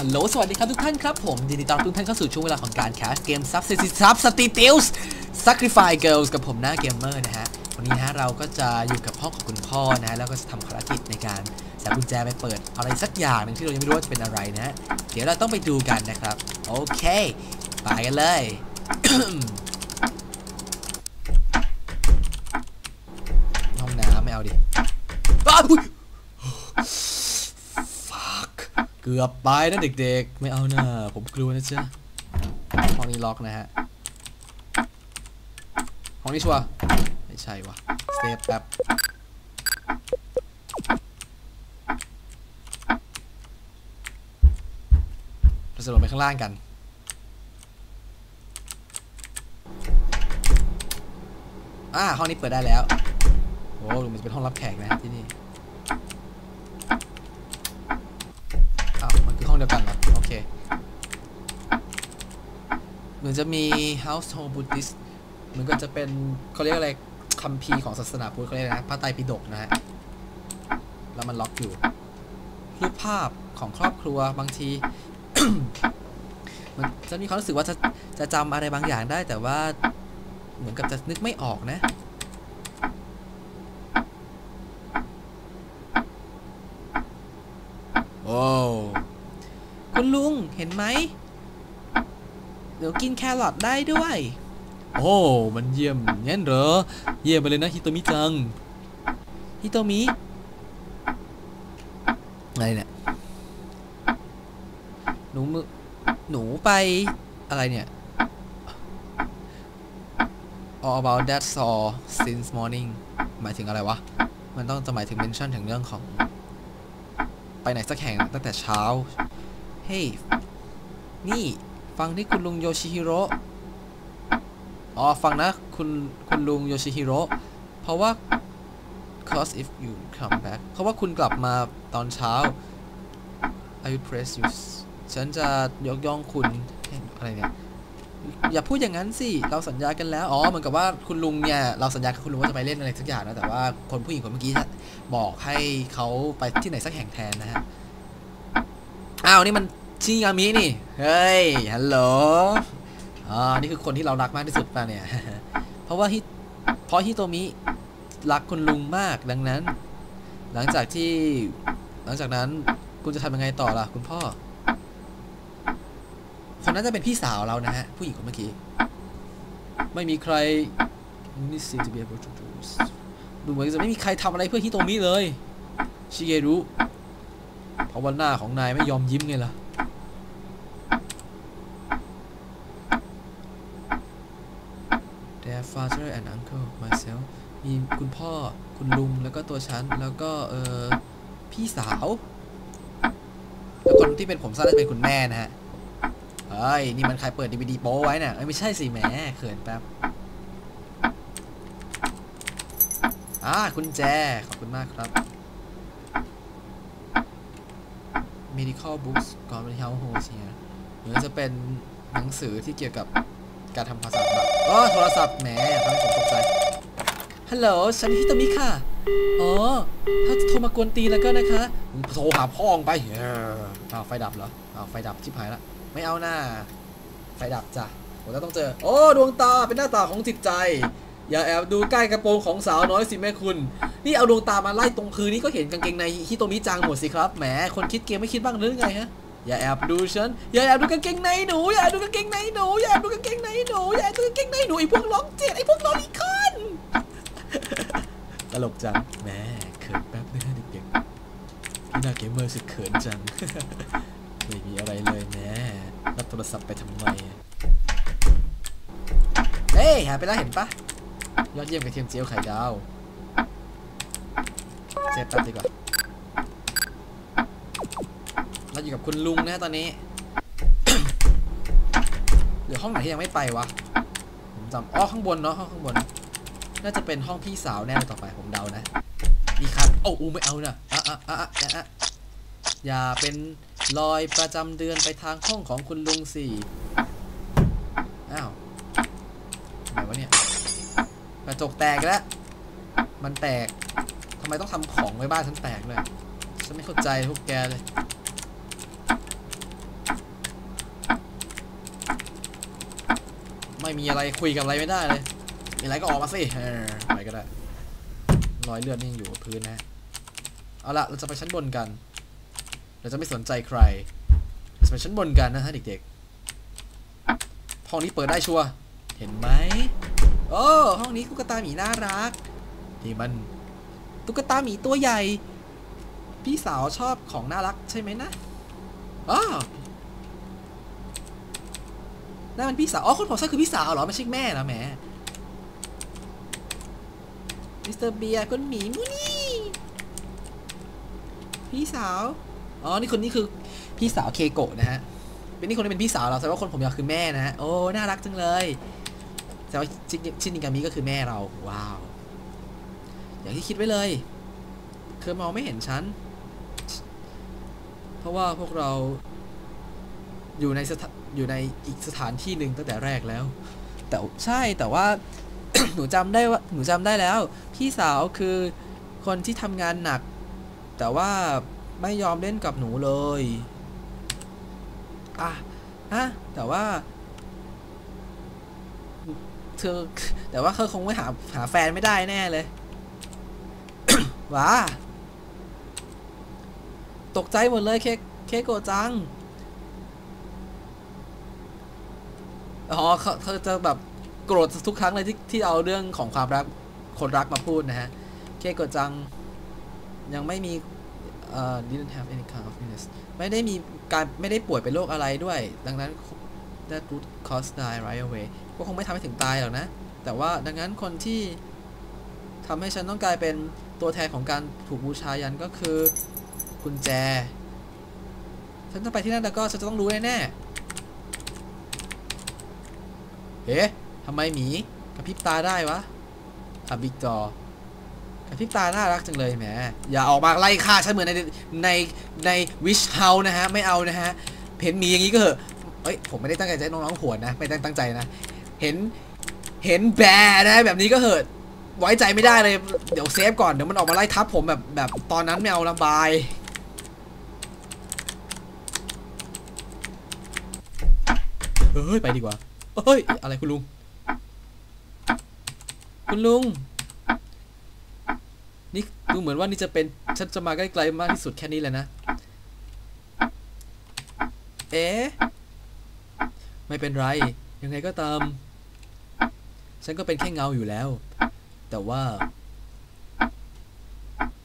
ฮัลโหลสวัสดีครับทุกท่านครับผมยินดีต้อนรับทุกท่านเข้าสู่ช่วงเวลาของการแคสเกมซับซิซิซับสติติลส์ Sacrifice Girls กับผมหน้าเกมเมอร์นะฮะวันนี้ฮะเราก็จะอยู่กับห้องของคุณพ่อนะฮะแล้วก็จะทำภารกิจในการจับกุญแจไปเปิดอะไรสักอย่างหนึ่งที่เรายังไม่รู้ว่าจะเป็นอะไรนะฮะเดี๋ยวเราต้องไปดูกันนะครับโอเคไปกันเลยห้องน้ำไม่เอาดิอ้าวอุ๊ย fuck เกือบไปนะเด็กๆ ไม่เอานะผมกลัวนะจ๊ะห้องนี้ล็อกนะฮะ ห้องนี้ชัวร์ไม่ใช่วะเซฟแป๊บเราจะลงไปข้างล่างกันอ่าห้องนี้เปิดได้แล้วโอ้มันจะเป็นห้องรับแขกนะที่นี่ อ้าวมันคือห้องเดียวกันเหรอ โอเค เห มือนจะมี household Buddhist เหมือนก็จะเป็นเขาเรียกอะไรคัมภีร์ของศาสนาพุทธเขาเรียกนะพระไตรปิฎกนะฮะ แล้วมันล็อกอยู่ รูปภาพของครอบครัวบางที มันจะมีความรู้สึกว่าจะจะจำอะไรบางอย่างได้ แต่ว่าเหมือนกับจะนึกไม่ออกนะโอ้คุณลุงเห็นไหม เดี๋ยวกินแครอทได้ด้วย โอ้ มันเยี่ยมงั้นเหรอ เยี่ยมไปเลยนะฮิโตมิจัง ฮิโตมิอะไรเนี่ย หนูมือหนูไปอะไรเนี่ย all about that saw since morning หมายถึงอะไรวะ มันต้องจะหมายถึง mention ถึงเรื่องของ ไปไหนสักแห่งตั้งแต่เช้า เฮ้ย นี่ ฟังที่คุณลุงโยชิฮิโร่อ๋อฟังนะคุณคุณลุงโยชิฮิโร่เพราะว่า cause if you come back เพราะว่าคุณกลับมาตอนเช้า I will praise you ฉันจะยกย่องคุณอะไรเนี่ยอย่าพูดอย่างนั้นสิ เราสัญญากันแล้ว อ๋อ เหมือนกับว่าคุณลุงเนี่ย เราสัญญากับคุณลุงว่าจะไปเล่นอะไรสักอย่างนะ แต่ว่าคนผู้หญิงคนเมื่อกี้บอกให้เขาไปที่ไหนสักแห่งแทนนะฮะ อ้าว นี่มัน ชิงามินี่ เฮ้ย ฮัลโหลอ๋อนี่คือคนที่เรารักมากที่สุดป่ะเนี่ย เพราะว่าฮิเพราะฮิโตมิรักคุณลุงมาก ดังนั้น หลังจากที่ หลังจากนั้นคุณจะทำยังไงต่อล่ะ คุณพ่อ คนนั้นจะเป็นพี่สาวเรานะฮะ ผู้หญิงคนเมื่อกี้ ไม่มีใคร นี่ seem to be able to do this ดูเหมือนจะไม่มีใครทำอะไรเพื่อฮิโตมิเลย ชิเกรุเพราะว่าหน้าของนายไม่ยอมยิ้มไงล่ะ Their father and uncle myself มีคุณพ่อคุณลุงแล้วก็ตัวฉัน แล้วก็เออพี่สาว แล้วคนที่เป็นผมสั้นน่าจะเป็นคุณแม่นะฮะ เฮ้ย นี่มันใครเปิดดีวดีโป้ไว้น่ะไม่ใช่สิแหมเขินแป๊บอ่าคุณแจ ขอบคุณมากครับ medical books ก่อนเป็น health host เนี่ยหรือจะเป็นหนังสือที่เกี่ยวกับ การทำความสะอาดบ้านอ๋อโทรศัพท์แหมทำให้ผมตกใจฮัลโหลฉันฮิโตมิค่ะ อ๋อ ถ้าจะโทรมากวนตีนแล้วก็นะคะโทรหาพ่องไปอ้าวไฟดับเหรออ้าวไฟดับชิบหายละ ไม่เอาหน้า ไฟดับจ้ะผมจะต้องเจอ โอ้ ดวงตาเป็นหน้าตาของจิตใจ อย่าแอบดูใกล้กระโปรงของสาวน้อยสิแม่คุณ นี่เอาดวงตามาไล่ตรงพื้นนี่ก็เห็นกางเกงในฮิโตมิจังหมดสิครับ แหม คนคิดเกมไม่คิดบ้างหรือไงฮะ อย่าแอบดูฉันอย่าแอบดูกางเกงในหนูอย่าดูกางเกงในหนูอย่าแอบดูกางเกงในหนูอย่าแอบดูกางเกงในหนูไอ้พวกร้องเจ็ดไอ้พวกนอริคอนตลกจังแม่เขินแป๊บนึงนะเด็กๆพี่นาเกมเมอร์สึกเขินจังไม่มีอะไรเลยแม่รับโทรศัพท์ไปทำไมเฮ้ยหายไปแล้วเห็นปะยอดเยี่ยมกระเทียมเจียวไข่ดาวเซฟแป๊บดีกว่า เราอยู่กับคุณลุงนะตอนนี้เหลือห้องไหนที่ยังไม่ไปวะ ผมจำอ๋อข้างบนเนาะห้องข้างบน น่าจะเป็นห้องพี่สาวแน่ต่อไปผมเดานะมีคันโอ้อูไม่เอานะอะอะอะอะอะอย่าเป็นรอยประจำเดือนไปทางห้องของคุณลุงสิอ้าวไหนวะเนี่ยกระจกแตกแล้ว มันแตกทำไมต้องทำของไว้บ้านฉันแตกเลย ฉันไม่เข้าใจพวกแกเลย มีอะไรคุยกับอะไรไม่ได้เลย มีอะไรก็ออกมาสิไปก็ได้รอยเลือดนี่ยังอยู่พื้นนะเอาละเราจะไปชั้นบนกัน เราจะไม่สนใจใครเราจะไปชั้นบนกันนะฮะเด็กๆห้องนี้เปิดได้ชัวร์เห็นไหมโอ้ห้องนี้ตุ๊กตาหมีน่ารักนี่มันตุ๊กตาหมีตัวใหญ่ พี่สาวชอบของน่ารักใช่ไหมนะอ้าว นั่นมันพี่สาว อ๋อ คนผมใช่คือพี่สาวเหรอ ไม่ใช่แม่นะแหมมิสเตอร์เบียร์คนหมีมูนี่ พี่สาว อ๋อ นี่คนนี้คือพี่สาวเคโกะนะฮะ เป็นนี่คนนี้เป็นพี่สาวเราแสดงว่าคนผมยาวคือแม่นะฮะ โอ้ น่ารักจังเลยแต่ว่าชิชินิกามิก็คือแม่เรา ว้าว อย่างที่คิดไว้เลย เธอมองไม่เห็นฉัน เพราะว่าพวกเราอยู่ในสถาน อยู่ในอีกสถานที่หนึ่งตั้งแต่แรกแล้ว แต่ใช่แต่ว่า หนูจำได้ว่าหนูจำได้แล้ว พี่สาวคือคนที่ทำงานหนัก แต่ว่าไม่ยอมเล่นกับหนูเลยอะฮะแต่ว่า เธอ แต่ว่าเธอคงไม่หาหาแฟนไม่ได้แน่เลยว้าตกใจหมดเลยเคเคโกจัง อ๋อเขาเขาจะแบบโกรธทุกครั้งเลยที่ที่เอาเรื่องของความรักคนรักมาพูดนะฮะ เคกะจัง ยังไม่มีเอ่อ didn't have any kind of illness ไม่ได้มีการไม่ได้ป่วยเป็นโรคอะไรด้วย ดังนั้น that would cause die right away ก็คงไม่ทำให้ถึงตายหรอกนะ แต่ว่าดังนั้นคนที่ทำให้ฉันต้องกลายเป็นตัวแทนของการถูกบูชายันก็คือกุญแจ ฉันจะไปที่นั่นแล้วก็ฉันจะต้องรู้แน่ๆ เอ๊ะทำไมหมีกระพริบตาได้วะอะบิ๊กจอกระพริบตาน่ารักจังเลยแหม อย่าออกมาไล่ฆ่าฉันเหมือนในในในวิชเฮานะฮะ ไม่เอานะฮะ เห็นหมีอย่างนี้ก็เหอะเอ้ย ผมไม่ได้ตั้งใจจะให้น้องๆหวนนะ ไม่ได้ตั้งใจนะ เห็น เห็นแบนะ แบบนี้ก็เหอะไว้ใจไม่ได้เลย เดี๋ยวเซฟก่อน เดี๋ยวมันออกมาไล่ทับผมแบบแบบตอนนั้นไม่เอาระบาย เฮ้ย ไปดีกว่า เฮ้ย อะไรคุณลุง คุณลุง นี่ดูเหมือนว่านี่จะเป็น ฉันจะมาใกล้ๆมากที่สุดแค่นี้เลยนะ เอ๊ะ ไม่เป็นไร ยังไงก็ตาม ฉันก็เป็นแค่เงาอยู่แล้ว แต่ว่า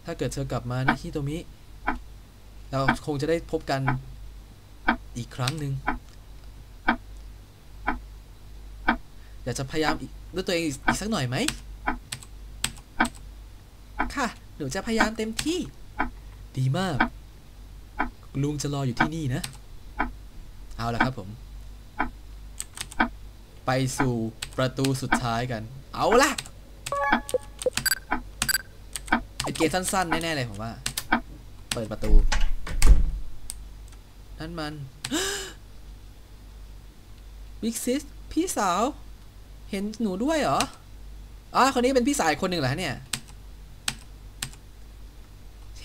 ถ้าเกิดเธอกลับมานะฮิโตมิ เราคงจะได้พบกันอีกครั้งหนึ่ง อยากจะพยายามด้วยตัวเองอีกสักหน่อยไหม ค่ะ หนูจะพยายามเต็มที่ ดีมาก ลุงจะรออยู่ที่นี่นะ เอาละครับผม ไปสู่ประตูสุดท้ายกัน เอาละเป็นเกมสั้นๆ แน่ๆเลยผมว่า เปิดประตู นั่นมัน บิ๊กซิส พี่สาว เห็นหนูด้วยเหรอ อ๋อ คนนี้เป็นพี่สาวอีกคนหนึ่งเหรอเนี่ย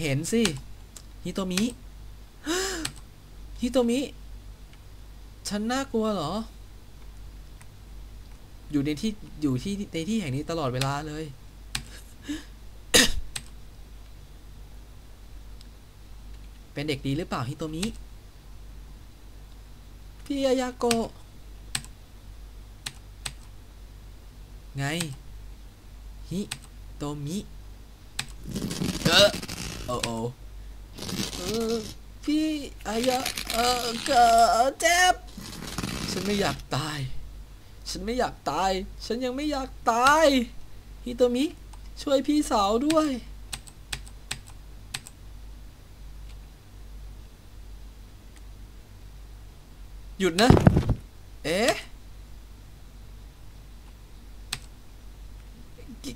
เห็นสิฮิโตมิฮิโตมิ ฉันน่ากลัวเหรอ อยู่ในที่อยู่ที่ในที่แห่งนี้ตลอดเวลาเลย เป็นเด็กดีหรือเปล่าฮิโตมิ พี่อายาโกะ ไง ฮิโตมิเออโอ้โอเออพี่อายะเออเกิดเจ็บฉันไม่อยากตาย ฉันไม่อยากตาย ฉันยังไม่อยากตายฮิโตมิช่วยพี่สาวด้วยหยุดนะ เอ๊ะ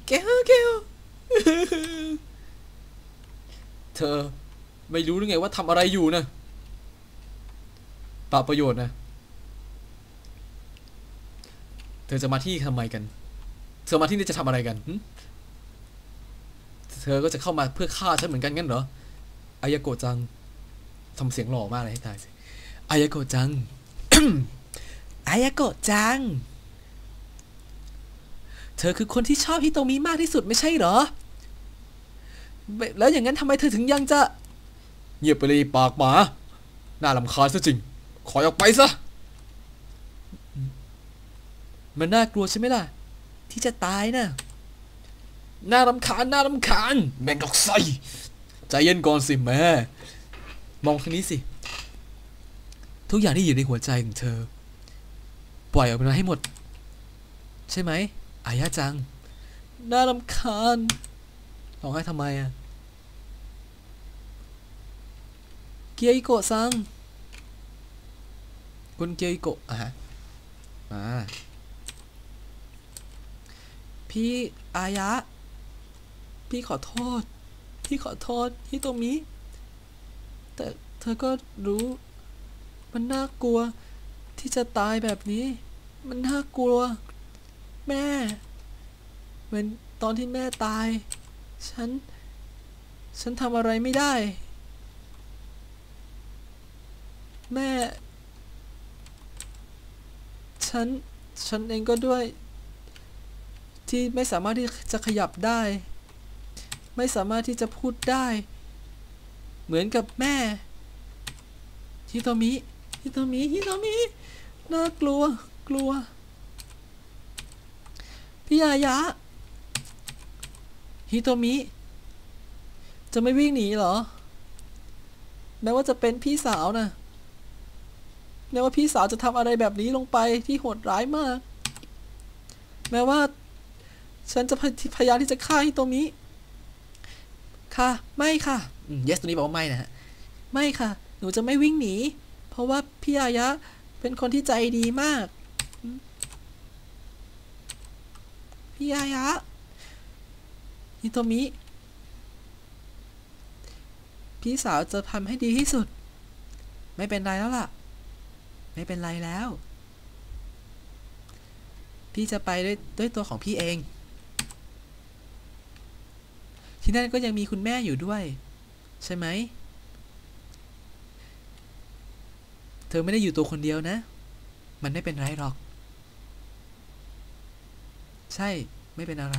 แกวแกว เธอ ไม่รู้หรือไงว่าทำอะไรอยู่นะปาประโยชน์นะ เธอจะมาที่ทำไมกัน เธอมาที่นี่จะทำอะไรกัน เธอก็จะเข้ามาเพื่อฆ่าฉันเหมือนกันงั้นเหรอ อายโกจังทำเสียงหล่อมากเลยให้ตายสิ อายโกจัง อายโกจัง เธอคือคนที่ชอบฮิโตมิมากที่สุดไม่ใช่เหรอ แล้วอย่างนั้นทำไมเธอถึงยังจะ เงียบไปเลยปากหมา น่าลำคาญซะจริง ขอยออกไปซะ มันน่ากลัวใช่ไหมล่ะ ที่จะตายน่ะน่ารำคาญน่ารำคาญ แมงดอกไส้ใจเย็นก่อนสิแม่ มองทางนี้สิ ทุกอย่างที่อยู่ในหัวใจของเธอ ปล่อยออกมาให้หมด ใช่ไหมอายะจัง น่ารำคาญร้องไห้ทำไมอะเกียอิโกะซังคุณเกียอิโกะอะฮะมาพี่อายะ พี่ขอโทษ พี่ขอโทษฮิโตมิแต่เธอก็รู้ มันน่ากลัว ที่จะตายแบบนี้ มันน่ากลัว แม่ เหมือนตอนที่แม่ตาย ฉัน ฉันทำอะไรไม่ได้ แม่ ฉัน ฉันเองก็ด้วย ที่ไม่สามารถที่จะขยับได้ ไม่สามารถที่จะพูดได้ เหมือนกับแม่ฮิโตมิฮิโตมิฮิโตมิน่ากลัว กลัว พี่อายะฮิโตมิ จะไม่วิ่งหนีเหรอ แม้ว่าจะเป็นพี่สาวนะ แม้ว่าพี่สาวจะทำอะไรแบบนี้ลงไปที่โหดร้ายมาก แม้ว่า ฉันจะพยพยายามที่จะฆ่าฮิโตมิ ค่ะ ไม่ค่ะอืม yes ตัวนี้บอกว่าไม่นะฮะ ไม่ค่ะ หนูจะไม่วิ่งหนี เพราะว่าพี่อายะเป็นคนที่ใจดีมากอืมพี่อายะฮิโตมิ พี่สาวจะทำให้ดีที่สุด ไม่เป็นไรแล้วล่ะ ไม่เป็นไรแล้ว พี่จะไปด้วยด้วยตัวของพี่เอง ที่นั่นก็ยังมีคุณแม่อยู่ด้วย ใช่ไหม เธอไม่ได้อยู่ตัวคนเดียวนะ มันไม่เป็นไรหรอก ใช่ ไม่เป็นอะไร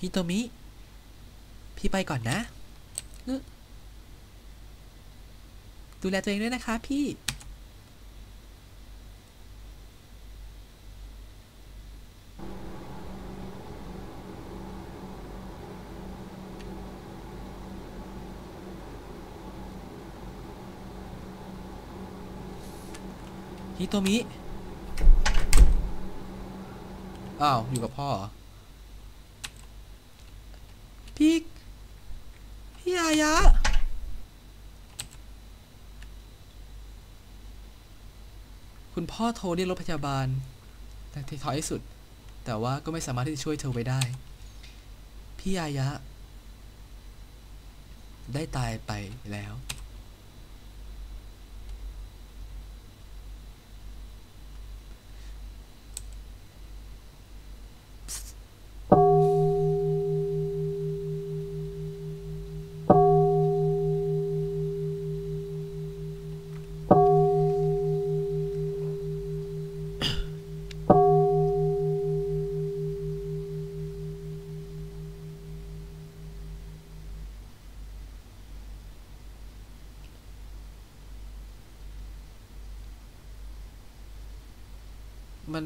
ฮิโตมิ พี่ไปก่อนนะ ดูแลตัวเองด้วยนะคะพี่ ฮิโตมิ อ้าว อยู่กับพ่อเหรอ พี่ พี่อายะ คุณพ่อโทรเรียกรถพยาบาล แต่ที่ท้ายที่สุด แต่ว่าก็ไม่สามารถที่จะช่วยเธอไว้ได้ พี่อายะ ได้ตายไปแล้ว มัน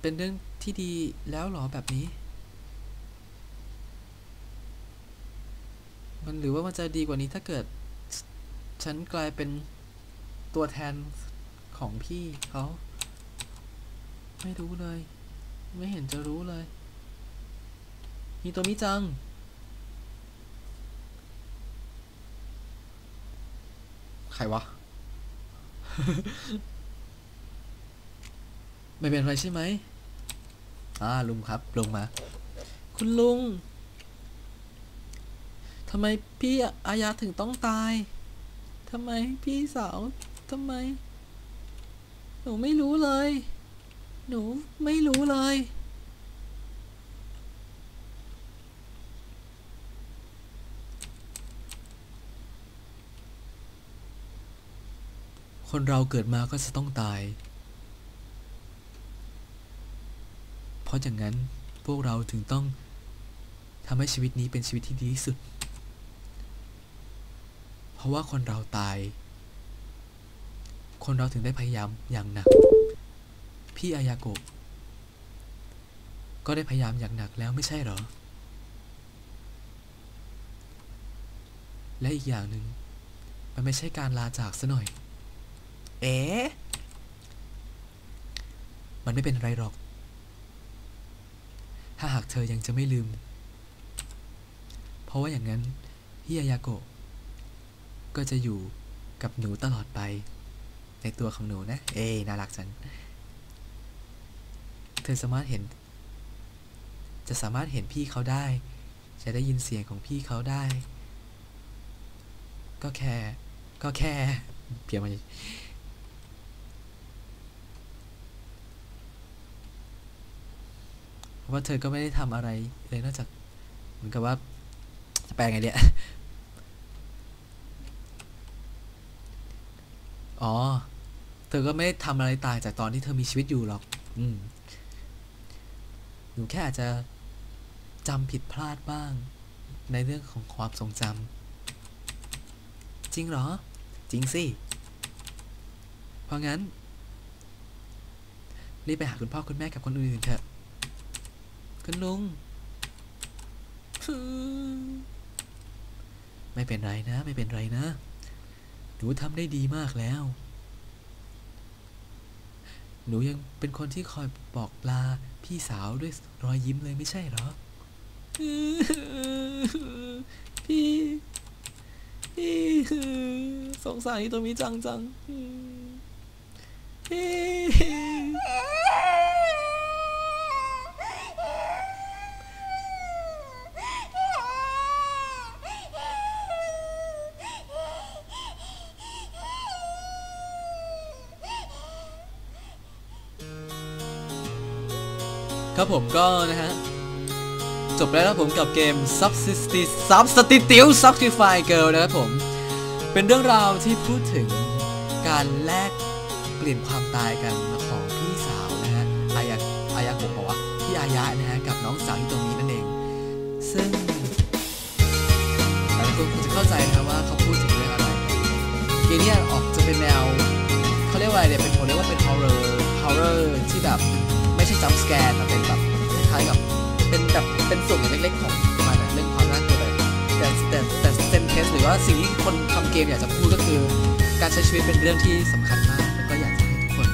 เป็นเรื่องที่ดีแล้วหรอแบบนี้ มันหรือว่ามันจะดีกว่านี้ถ้าเกิด ฉันกลายเป็นตัวแทนของพี่เขาไม่รู้เลย ไม่เห็นจะรู้เลยฮิโตมิจังใครวะ ไม่เป็นไรใช่ไหมอ่าลุงครับ ลงมา คุณลุงทำไมพี่อายาถึงต้องตายทำไมพี่สาวทำไม หนูไม่รู้เลย หนูไม่รู้เลยคคนเราเกิดมาก็จะต้องตาย เพ ราะอย่างนั้นพวกเราถึงต้องทำให้ชีวิตนี้เป็นชีวิตที่ดีที่สุด เพราะว่าคนเราตาย คนเราถึงได้พยายามอย่างหนัก พี่อายาโกะก็ได้พยายามอย่างหนักแล้วไม่ใช่เหรอ และอีกอย่างหนึ่งมันไม่ใช่การลาจากซะหน่อย เอ๊ะมันไม่เป็นไรหรอก ถ้าหากเธอยังจะไม่ลืม เพราะว่าอย่างนั้นฮิยายาโกะก็จะอยู่กับหนูตลอดไป ในตัวของหนูนะ เอ้น่ารักจังเธอสามารถเห็น จะสามารถเห็นพี่เขาได้ จะได้ยินเสียงของพี่เขาได้ ก็แค่ ก็แค่เพียงมัน เพราะว่าเธอก็ไม่ได้ทำอะไรเลยนอกจากเหมือนกับว่าจะแปลไงเนี่ยอ๋อ เธอก็ไม่ได้ทำอะไรต่างจากตอนที่เธอมีชีวิตอยู่หรอก อืม หนูแค่อาจจะจำผิดพลาดบ้าง ในเรื่องของความทรงจำ จริงเหรอ จริงสิ เพราะงั้น รีบไปหาคุณพ่อคุณแม่กับคนอื่นๆเถอะ คุณลุงไม่เป็นไรนะ ไม่เป็นไรนะ หนูทำได้ดีมากแล้ว หนูยังเป็นคนที่คอยบอกลาพี่สาวด้วยรอยยิ้มเลยไม่ใช่หรอ พี่ พี่สงสารที่ตัวมีจังจังพี่ ครับผมก็นะฮะ จบแล้วครับผมกับเกม Subsist Substitute Substitute Girl นะครับผม เป็นเรื่องราวที่พูดถึงการแลกเปลี่ยนความตายกันของพี่สาวนะฮะ อายะอายะผมบอกว่าพี่อายะนะฮะ กับน้องสาวที่ตรงนี้นั่นเอง ซึ่งหลายคนคงจะเข้าใจนะว่าเขาพูดถึงเรื่องอะไร เกมนี้ออกจะเป็นแนว ไม่ใช่ jump scare แต่เป็นแบบคล้ายๆกับเป็นแบบเป็นส่วนเล็กๆของมันะเรื่องความน่ากลัวเลยแต่แต่แต่เซนเทสหรือว่าสิ่งที่คนทำเกมอยากจะพูดก็คือ การใช้ชีวิตเป็นเรื่องที่สำคัญมากแล้วก็อยากจะให้ทุกคน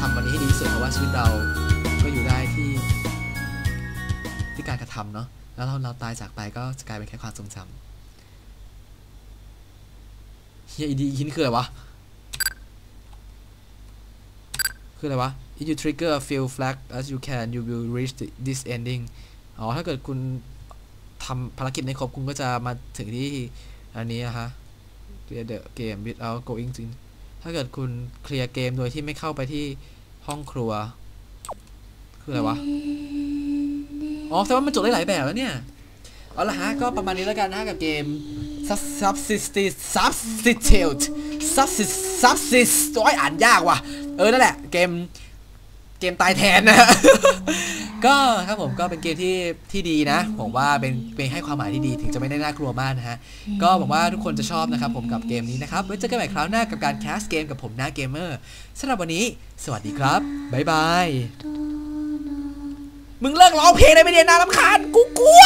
ทำวันนี้ให้ดีที่สุดเพราะว่าชีวิตเราก็อยู่ได้ที่ที่การกระทำเนาะแล้วเราเราตายจากไปก็จะกลายเป็นแค่ความทรงจำเฮียอีดีอีนี่คืออะไรวะ คืออะไรวะ if you trigger a few flag as you can you will reach the, this ending อ๋อ ถ้าเกิดคุณทำภารกิจในครบคุณก็จะมาถึงที่อันนี้นะฮะ clear the game without going to ถ้าเกิดคุณเคลียร์เกมโดยที่ไม่เข้าไปที่ห้องครัว คืออะไรวะ อ๋อ แต่ว่ามันจบได้หลายแบบแล้วเนี่ย เอาละฮะ ก็ประมาณนี้แล้วกันนะฮะกับเกม subsist substitute subsist subsist โอ้ยอ่านยากว่ะ เออนั่นแหละเกมเกมตายแทนนะ ก็ครับผมก็เป็นเกมที่ที่ดีนะ ผมว่าเป็นเป็นให้ความหมายที่ดีถึงจะไม่ได้น่ากลัวมากนะฮะ ก็หวังว่าทุกคนจะชอบนะครับผมกับเกมนี้นะครับ ไว้เจอกันใหม่คราวหน้ากับการแคสเกมกับผมหน้าเกมเมอร์สำหรับวันนี้ สวัสดีครับ บ๊ายบาย มึงเลิกร้องเพลงได้ไหมเนี่ยน่ารำคาญกูกลัว